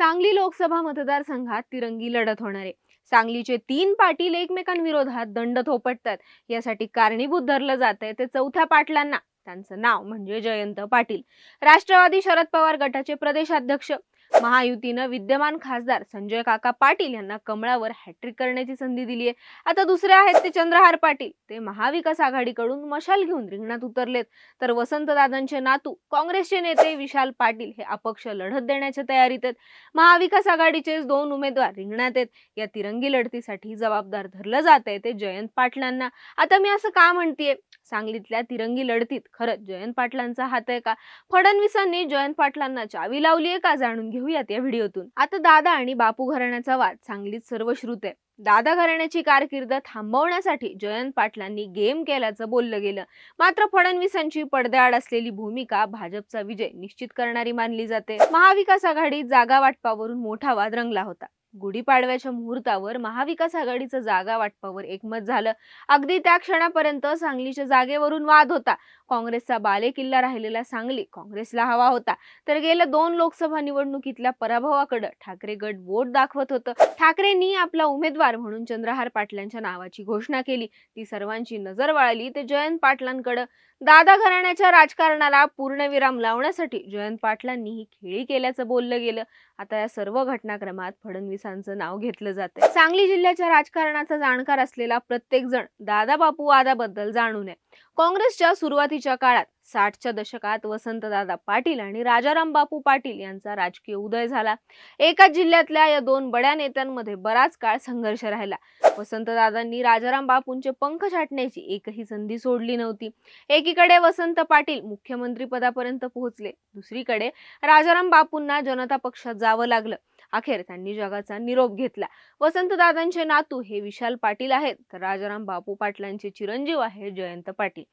सांगली लोकसभा मतदारसंघात तिरंगी लढत होणार आहे. सांगलीचे तीन पाटील एकमेकांविरोधात दंड थोपटतात. यासाठी कारणीभूत धरलं जात आहे. ते चौथ्या पाटलांना त्यांचं नाव म्हणजे जयंत पाटील. राष्ट्रवादी शरद पवार गटाचे प्रदेशाध्यक्ष महायुतीनं विद्यमान खासदार संजय काका पाटील यांना कमळावर हॅट्रिक करण्याची संधी दिली आहे. आता दुसरे आहेत ते चंद्रहार पाटील. ते महाविकास आघाडीकडून मशाल घेऊन रिंगणात उतरलेत. तर वसंतदादांचे नातू काँग्रेसचे नेते विशाल पाटील हे अपक्ष लढत देण्याच्या तयारीत आहेत. महाविकास आघाडीचे दोन उमेदवार रिंगणात आहेत. या तिरंगी लढतीसाठी जबाबदार धरलं जात आहे ते जयंत पाटलांना. आता मी असं का म्हणतेय? सांगलीतल्या तिरंगी लढतीत. खरंच जयंत पाटलांचा हात आहे का? फडणवीसांनी जयंत पाटलांना चावी लावली आहे का जाणून घेऊयात या व्हिडिओतून. आता दादा आणि बापू घराण्याचा वाद सांगलीत सर्वश्रुत आहे. दादा घराण्याची कारकीर्द थांबवण्यासाठी जयंत पाटलांनी गेम केल्याचं बोललं गेलं. मात्र फडणवीसांची पडद्याआड असलेली भूमिका भाजपचा विजय निश्चित करणारी मानली जाते. महाविकास आघाडीत जागा वाटपावरून मोठा वाद रंगला होता. गुढीपाडव्याच्या मुहूर्तावर महाविकास आघाडीचं जागा वाटपावर एकमत झालं. अगदी त्या क्षणापर्यंत सांगलीच्या जागेवरून वाद होता. काँग्रेसचा बालेकिल्ला राहिलेला सांगली काँग्रेसला हवा होता. तर गेल्या दोन लोकसभा निवडणुकीतल्या पराभवाकडे ठाकरे गट बोट दाखवत होतं. ठाकरेंनी आपला उमेदवार म्हणून चंद्रहार पाटलांच्या नावाची घोषणा केली. ती सर्वांची नजर वळाली. ते जयंत पाटलांकडे दादा घराण्याच्या राजकारणाला पूर्णविराम लावण्यासाठी जयंत पाटलांनी ही खेळी केल्याचं बोललं गेलं. आता या सर्व घटनाक्रमात फडणवीसांचं नाव घेतलं जातं सांगली जिल्ह्याच्या राजकारणाचा जाणकार असलेला प्रत्येक जण दादा बापू वादाबद्दल जाणून आहे. काँग्रेसच्या सुरुवातीच्या काळात साठच्या दशकात वसंतदादा पाटील आणि राजाराम बापू पाटील यांचा राजकीय उदय झाला. एकाच जिल्ह्यातल्या या दोन बड्या नेत्यांमध्ये बराच काळ संघर्ष राहिला. वसंतदादांनी राजाराम बापूंचे पंख छाटण्याची एकही संधी सोडली नव्हती. एकीकडे वसंत पाटील मुख्यमंत्री पदापर्यंत पोहोचले. दुसरीकडे राजाराम बापूंना जनता पक्षात जावं लागलं. अखेर त्यांनी जगाचा निरोप घेतला. वसंतदादांचे नातू हे विशाल पाटील आहेत. तर राजाराम बापू पाटलांचे चिरंजीव आहे जयंत पाटील.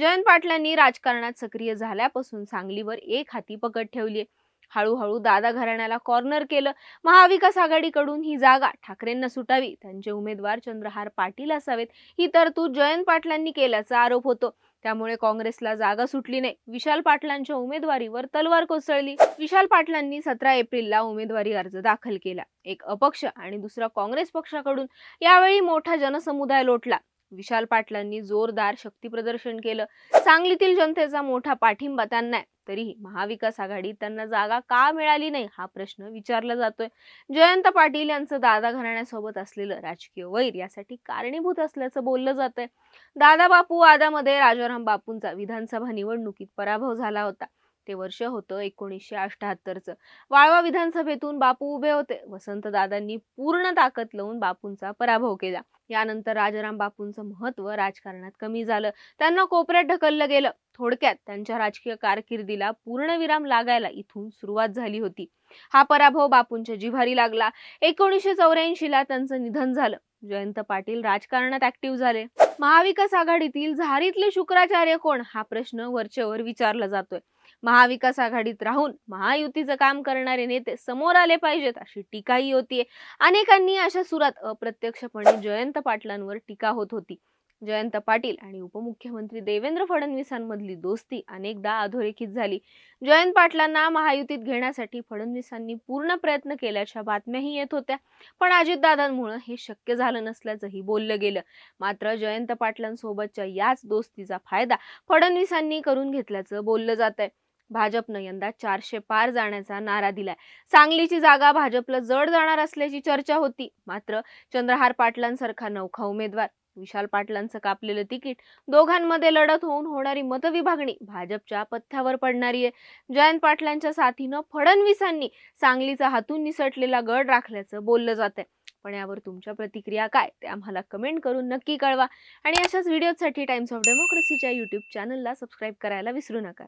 जयंत पाटलांनी राजकारणात सक्रिय झाल्यापासून सांगलीवर एक हाती पकड ठेवली हळूहळू दादा घराण्याला कॉर्नर केलं. महाविकास आघाडीकडून ही जागा ठाकरेंना सुटावी. त्यांचे उमेदवार चंद्रहार पाटील असावेत. ही तरतूद जयंत पाटलांनी केल्याचा आरोप होतो. त्यामुळे काँग्रेसला जागा सुटली नाही. विशाल पाटलांच्या उमेदवारीवर तलवार कोसळली. विशाल पाटलांनी सतरा एप्रिलला उमेदवारी अर्ज दाखल केला. एक अपक्ष आणि दुसरा काँग्रेस पक्षाकडून यावेळी मोठा जनसमुदाय लोटला. विशाल पाटलांनी जोरदार शक्ती प्रदर्शन केलं. सांगलीतील जनतेचा मोठा पाठिंबा त्यांना तरी तरीही महाविकास आघाडीत त्यांना जागा का मिळाली नाही हा प्रश्न विचारला जातोय. जयंत पाटील यांचं दादा घराण्यासोबत असलेलं राजकीय वैर यासाठी कारणीभूत असल्याचं बोललं जातंय. दादा बापू वादामध्ये राजाराम बापूंचा विधानसभा निवडणुकीत पराभव झाला होता. ते वर्ष होतं एकोणीसशे अठ्याहत्तरचं. वाळवा विधानसभेतून बापू उभे होते. वसंतदादांनी पूर्ण ताकद लावून बापूंचा पराभव केला. यानंतर राजाराम बापूंचं महत्त्व राजकारणात कमी झालं. त्यांना कोपऱ्यात ढकललं गेलं. थोडक्यात त्यांच्या राजकीय कारकिर्दीला पूर्णविराम लागायला इथून सुरुवात झाली होती. हा पराभव बापूंच्या जिव्हारी लागला. एकोणीसशे चौऱ्याऐंशी ला त्यांचं निधन झालं. जयंत पाटील राजकारणात ऍक्टिव्ह झाले. महाविकास आघाडीतील झारीतले शुक्राचार्य कोण? हा प्रश्न वरचेवर विचारला जातोय. महाविकास आघाडीत राहून महायुतीचं काम करणारे नेते समोर आले पाहिजेत अशी टीकाही होतीये. अनेकांनी अशा सुरात अप्रत्यक्षपणे जयंत पाटलांवर टीका होत होती. जयंत पाटील आणि उपमुख्यमंत्री देवेंद्र फडणवीसांमधली दोस्ती अनेकदा अधोरेखित झाली. जयंत पाटलांना महायुतीत घेण्यासाठी फडणवीसांनी पूर्ण प्रयत्न केल्याच्या बातम्याही येत होत्या. पण अजितदादांमुळे हे शक्य झालं नसल्याचंही बोललं गेलं. मात्र जयंत पाटलांसोबतच्या याच दोस्तीचा फायदा फडणवीसांनी करून घेतल्याचं बोललं जात आहे भाजपनं यंदा चारशे पार जाण्याचा नारा दिलाय. सांगलीची जागा भाजपला जड जाणार असल्याची चर्चा होती. मात्र चंद्रहार पाटलांसारखा नौखा उमेदवार विशाल पाटलांचं कापलेलं तिकीट दोघांमध्ये लढत होऊन होणारी मतविभागणी भाजपच्या पथ्यावर पडणारी आहे जयंत पाटलांच्या साथीनं फडणवीसांनी सांगलीचा हातून निसटलेला गड राखल्याचं बोललं जात आहे पण यावर तुमच्या प्रतिक्रिया काय? ते आम्हाला कमेंट करून नक्की कळवा. आणि अशाच व्हिडिओसाठी टाइम्स ऑफ डेमोक्रेसीच्या यूट्यूब चॅनलला सबस्क्राईब करायला विसरू नका.